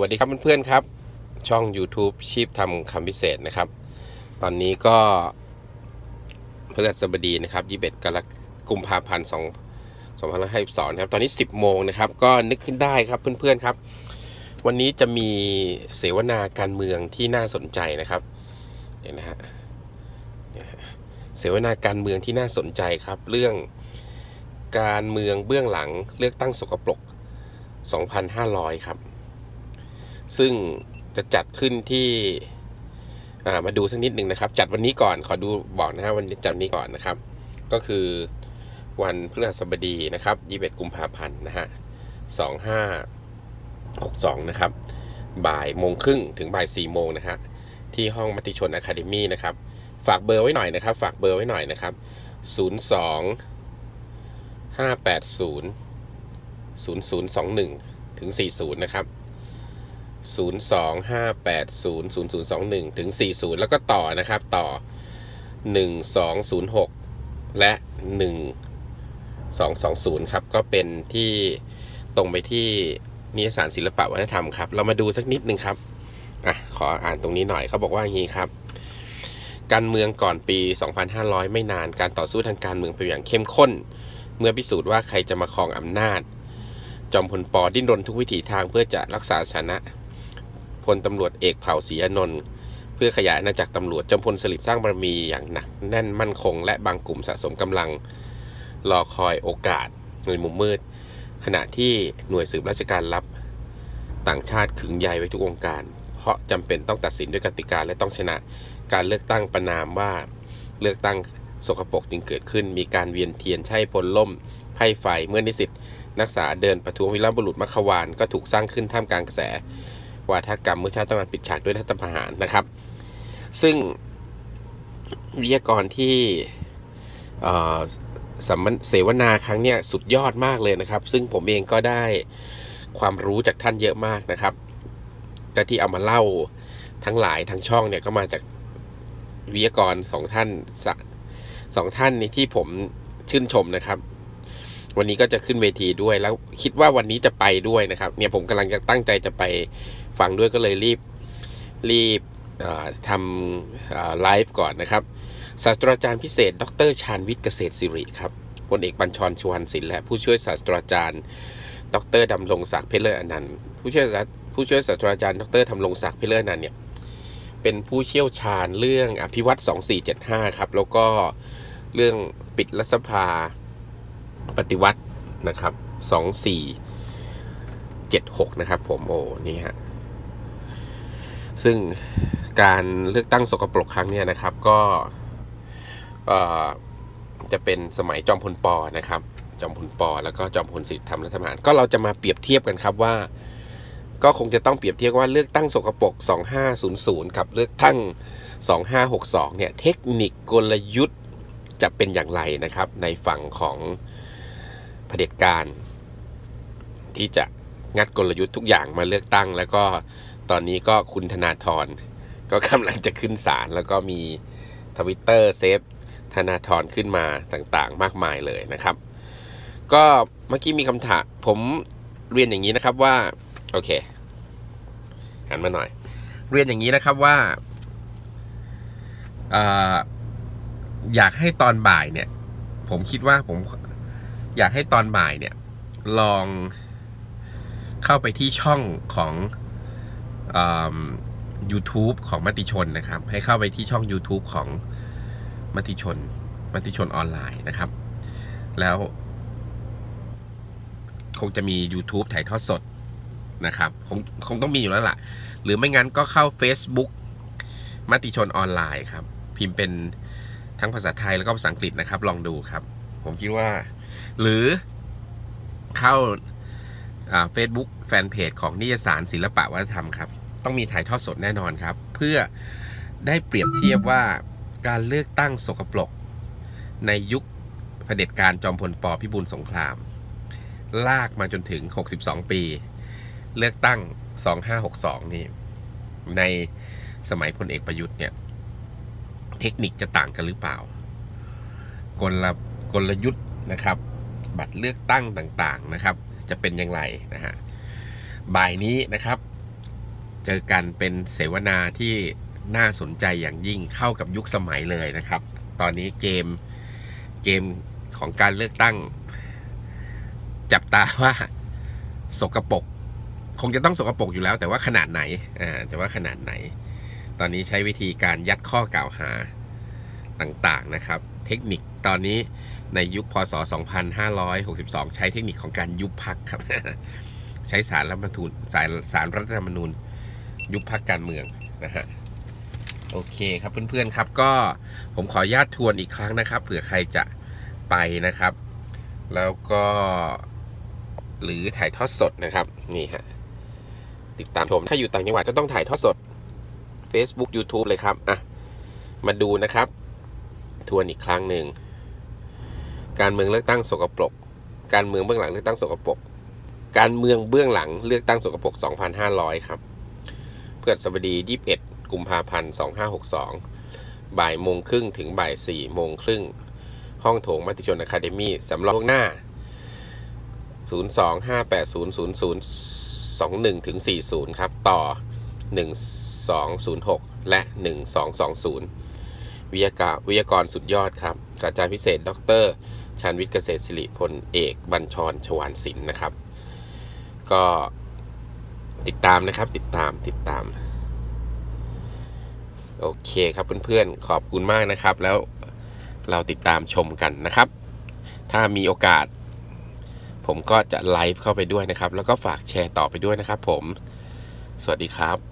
วัสดีครับเพื่อนๆครับ ช่อง YouTube ชีพทำคำพิเศษนะครับ ตอนนี้ก็พฤหัสบดีนะครับ 21กรกุมภาพันธ์2 2552ครับ ตอนนี้ 10 โมงนะครับ ก็นึกขึ้นได้ครับเพื่อนๆครับ วันนี้จะมีเสวนาการเมืองที่น่าสนใจนะครับเห็นนะฮะเสวนาการเมืองที่น่าสนใจครับ เรื่องการเมืองเบื้องหลังเลือกตั้งสกปรก 2,500 ครับ ซึ่งจะจัดขึ้นที่มาดูสักนิดหนึ่งนะครับ จัดวันนี้ก่อนขอดูบอกนะฮะวันจัดนี้ก่อนนะครับ ก็คือวันพฤหัสบดีนะครับ21กุมภาพันธ์นะฮะ2562 นะครับ บ่ายโมงครึ่งถึงบ่าย4โมงนะฮะที่ห้องมติชนอะคาเดมี่นะครับ ฝากเบอร์ไว้หน่อยนะครับ ฝากเบอร์ไว้หน่อยนะครับ 02 580 0021 ถึง 40 นะครับ 025800021 ถึง 40 แล้วก็ต่อนะครับ ต่อ 1206 และ 1220 ครับ ก็เป็นที่ตรงไปที่นิยสารศิลปะวัฒนธรรมครับ เรามาดูสักนิดนึงครับ อะ ขออ่านตรงนี้หน่อยเขาบอกว่าอย่างนี้ครับ การเมืองก่อนปี 2500 ไม่นาน การต่อสู้ทางการเมืองไปอย่างเข้มข้น เมื่อพิสูจน์ว่าใครจะมาครองอำนาจ จอมพลปอดิ้นรนทุกวิถีทางเพื่อจะรักษาชนะ พลตำรวจเอกเผ่าศรีอนนท์เพื่อขยายอาณาจักรตำรวจจอมพลสฤษดิ์สร้างบารมีอย่างหนักแน่นมั่นคง และบางกลุ่มสะสมกำลังรอคอยโอกาสในมุมมืด ขณะที่หน่วยสืบราชการลับต่างชาติขึงใยไว้ทุกองค์การ เพราะจำเป็นต้องตัดสินด้วยกติกาและต้องชนะการเลือกตั้งประนามว่าเลือกตั้งสกปรกจึงเกิดขึ้น มีการเวียนเทียนใช่พลล่มไพ่ไฟเมื่อนิสิตนักศึกษาเดินประท้วงวิรบุรุษมัขวานก็ถูกสร้างขึ้นท่ามกลางกระแส วาทกรรมเมื่อชาติต้องการปิดฉากด้วยรัฐประหารนะครับ ซึ่งวิทยากรที่สัมมเสวนาครั้งเนี้ยสุดยอดมากเลยนะครับ ซึ่งผมเองก็ได้ความรู้จากท่านเยอะมากนะครับ แต่ที่เอามาเล่าทั้งหลายทั้งช่องเนี่ยก็มาจากวิทยากรสองท่านสองท่านนี้ที่ผมชื่นชมนะครับ วันนี้ก็จะขึ้นเวทีด้วยแล้วคิดว่าวันนี้จะไปด้วยนะครับ เนี่ยผมกำลังจะตั้งใจจะไป ฟังด้วยก็เลยรีบรีบทำไลฟ์ก่อนนะครับศาสตราจารย์พิเศษ ดรชาญวิทย์เกษตรสิริครับพลเอกบัญชรชวนศิลป์และผู้ช่วยศาสตราจารย์ ดรดำรงศักดิ์เพชรเลออนันต์ผู้ช่วยผู้ช่วยศาสตราจารย์ ดรดำรงศักดิ์เพชรเลออนันต์เนี่ยเป็นผู้เชี่ยวชาญเรื่องอภิวัต2475 ครับ แล้วก็เรื่องปิดรัฐสภาปฏิวัตินะครับ 2476 นะครับผม โอ้ นี่ฮะ ซึ่งการเลือกตั้งสกปรกครั้งนี้นะครับ ก็จะเป็นสมัยจอมพลปอนะครับ จอมพลปอ แล้วก็จอมพลสิทธิธรรมรัฐประหารก็เราจะมาเปรียบเทียบกันครับว่า ก็คงจะต้องเปรียบเทียบว่าเลือกตั้งสกปรก2500 กับเลือกตั้ง 2562 เนี่ย เทคนิคกลยุทธ์จะเป็นอย่างไรนะครับ ในฝั่งของเผด็จการ ที่จะงัดกลยุทธ์ทุกอย่างมาเลือกตั้งแล้วก็ ตอนนี้ก็คุณธนาธรก็กำลังจะขึ้นศาลแล้วก็มีทวิตเตอร์เซฟธนาธรขึ้นมาต่างๆ มากมายเลยนะครับ ก็เมื่อกี้มีคำถามผมเรียนอย่างนี้นะครับว่า โอเคหันมาหน่อย เรียนอย่างนี้นะครับว่าออยากให้ตอนบ่ายเนี่ย ผมคิดว่าผมอยากให้ตอนบ่ายเนี่ย ลองเข้าไปที่ช่องของ ยูทูบของมติชนนะครับ ให้เข้าไปที่ช่อง YouTube ของมติชนมติชนออนไลน์นะครับ แล้ว คงจะมี YouTube ถ่ายทอดสดนะครับคงคงต้องมีอยู่แล้วล่ะ หรือไม่งั้นก็เข้า Facebook มติชนออนไลน์ครับ พิมพ์เป็นทั้งภาษาไทยแล้วก็ภาษาอังกฤษนะครับ ลองดูครับ ผมคิดว่า หรือเข้าเฟซบุ๊กแฟนเพจของนิยสารศิลปะวัฒนธรรมครับ ต้องมีถ่ายทอดสดแน่นอนครับ เพื่อได้เปรียบเทียบว่าการเลือกตั้งสกปรกในยุคเผด็จการจอมพลปพิบูลสงคราม ลากมาจนถึง 62 ปี เลือกตั้ง 2562 นี่ ในสมัยพลเอกประยุทธ์เนี่ย เทคนิคจะต่างกันหรือเปล่ากลกลยุทธ์นะครับ บัตรเลือกตั้งต่างๆนะครับ จะเป็นอย่างไรนะฮะบ่ายนี้นะครับ เจอกันเป็นเสวนาที่น่าสนใจอย่างยิ่งเข้ากับยุคสมัยเลยนะครับ ตอนนี้เกมเกมของการเลือกตั้ง จับตาว่าสกรปรกคงจะต้องสกรปรกอยู่แล้ว แต่ว่าขนาดไหนอ่าแต่ว่าขนาดไหน ตอนนี้ใช้วิธีการยัดข้อกล่าวหาต่างๆนะครับ เทคนิคตอนนี้ในยุคพศ 2562 ใช้เทคนิคของการยุบพักครับ ใช้สารรัฐธรรมนูญสารสารรัฐธรรมนูญ ยุบพักการเมืองนะฮะโอเคครับเพื่อนๆครับก็ผมขออนุญาตทวนอีกครั้งนะครับ เผื่อใครจะไปนะครับ แล้วก็หรือถ่ายทอดสดนะครับนี่ฮะติดตามชมถ้าอยู่ต่างจังหวัดก็ต้องถ่ายทอดสด Facebook YouTube เลยครับอะมาดูนะครับ ทวนอีกครั้งหนึ่งการเมืองเลือกตั้งสกปรก การเมืองเบื้องหลังเลือกตั้งสกปรก การเมืองเบื้องหลังเลือกตั้งสกปรก 2,500 ครับ เพื่อสบดี 21 กุมภาพันธ์ 2562 บ่ายโมงครึ่งถึงบ่าย4โมงครึ่ง ห้องโถงมัธยมอะคาเดมี่สำรองหน้า 025800021ถึง40 ครับ ต่อ 1206 และ 1220 วิทยากาวิทยากรสุดยอดครับศาจารย์พิเศษ ดรชาญวิทย์เกษตรศิริพลเอก บัญชรชวานศิลป์นะครับ ก็ ติดตามนะครับ ติดตามติดตาม โอเคครับเพื่อนๆ ขอบคุณมากนะครับ แล้วเราติดตามชมกันนะครับ ถ้ามีโอกาส ผมก็จะไลฟ์เข้าไปด้วยนะครับ แล้วก็ฝากแชร์ต่อไปด้วยนะครับผม สวัสดีครับ